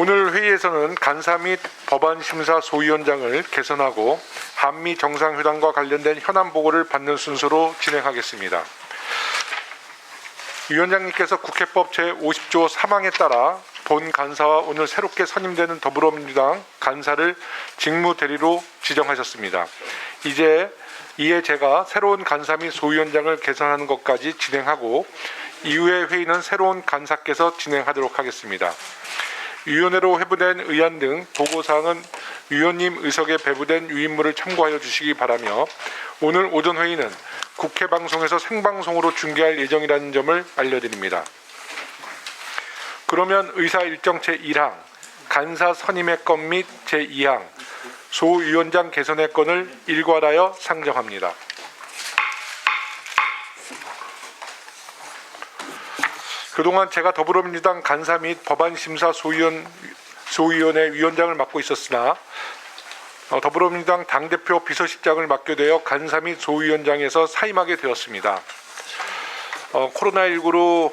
오늘 회의에서는 간사 및 법안 심사 소위원장을 개선하고 한미 정상회담과 관련된 현안 보고를 받는 순서로 진행하겠습니다. 위원장님께서 국회법 제50조 3항에 따라 본 간사와 오늘 새롭게 선임되는 더불어민주당 간사를 직무 대리로 지정하셨습니다. 이제 이에 제가 새로운 간사 및 소위원장을 개선하는 것까지 진행하고 이후의 회의는 새로운 간사께서 진행하도록 하겠습니다. 위원회로 회부된 의안 등 보고사항은 위원님 의석에 배부된 유인물을 참고하여 주시기 바라며 오늘 오전 회의는 국회 방송에서 생방송으로 중계할 예정이라는 점을 알려드립니다. 그러면 의사 일정 제1항 간사 선임의 건 및 제2항 소위원장 개선의 건을 일괄하여 상정합니다. 그동안 제가 더불어민주당 간사 및 법안심사 소위원 소위원회 위원장을 맡고 있었으나 어, 더불어민주당 당대표 비서실장을 맡게 되어 간사 및 소위원장에서 사임하게 되었습니다. 어, 코로나19로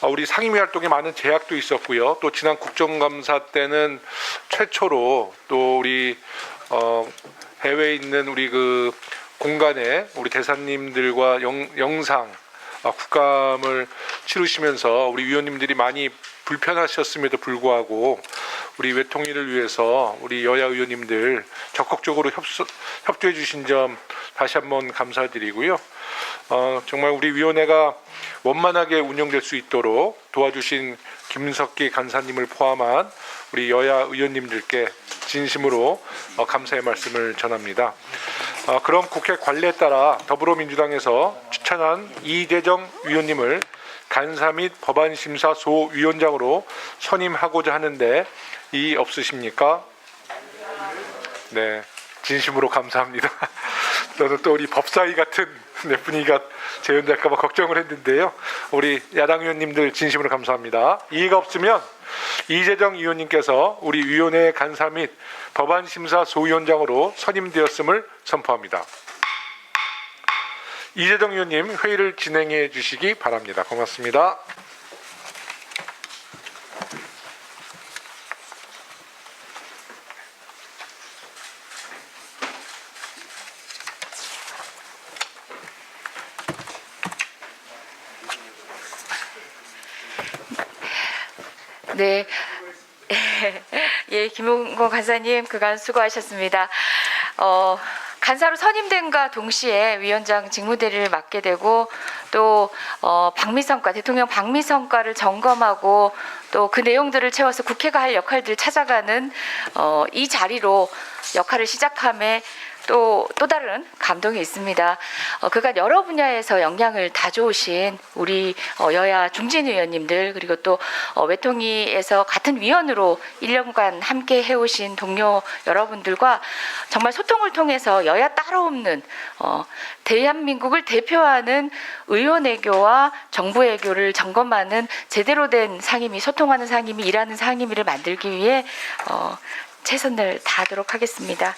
어, 우리 상임위 활동에 많은 제약도 있었고요. 또 지난 국정감사 때는 최초로 또 우리 어, 해외에 있는 우리 그 공간에 우리 대사님들과 영, 영상 어, 국감을 치르시면서 우리 위원님들이 많이 불편하셨음에도 불구하고 우리 외통일을 위해서 우리 여야 의원님들 적극적으로 협조, 협조해 주신 점 다시 한번 감사드리고요. 어, 정말 우리 위원회가 원만하게 운영될 수 있도록 도와주신 김석기 간사님을 포함한 우리 여야 의원님들께 진심으로 어, 감사의 말씀을 전합니다. 어, 그럼 국회 관례에 따라 더불어민주당에서 추천한 이대정 위원님을 간사 및 법안심사 소위원장으로 선임하고자 하는데 이 없으십니까? 네, 진심으로 감사합니다. 저는 또 우리 법사위 같은 네, 분위기가 재연될까봐 걱정을 했는데요. 우리 야당 의원님들 진심으로 감사합니다. 이의가 없으면 이재정 의원님께서 우리 위원회 간사 및 법안 심사 소위원장으로 선임되었음을 선포합니다. 이재정 의원님 회의를 진행해 주시기 바랍니다. 고맙습니다. 네. 예, 김용건 간사님 그간 수고하셨습니다. 어, 간사로 선임된과 동시에 위원장 직무대리를 맡게 되고 또 어, 방미성과 대통령 방미성과를 점검하고 또 그 내용들을 채워서 국회가 할 역할들을 찾아가는 어, 이 자리로 역할을 시작함에 또, 또 다른 감동이 있습니다. 어, 그간 여러 분야에서 역량을 다져오신 우리 어, 여야 중진 의원님들 그리고 또 어, 외통위에서 같은 위원으로 1년간 함께 해오신 동료 여러분들과 정말 소통을 통해서 여야 따로 없는 어, 대한민국을 대표하는 의원 외교와 정부 외교를 점검하는 제대로 된 상임위, 소통하는 상임위, 일하는 상임위를 만들기 위해 어, 최선을 다하도록 하겠습니다.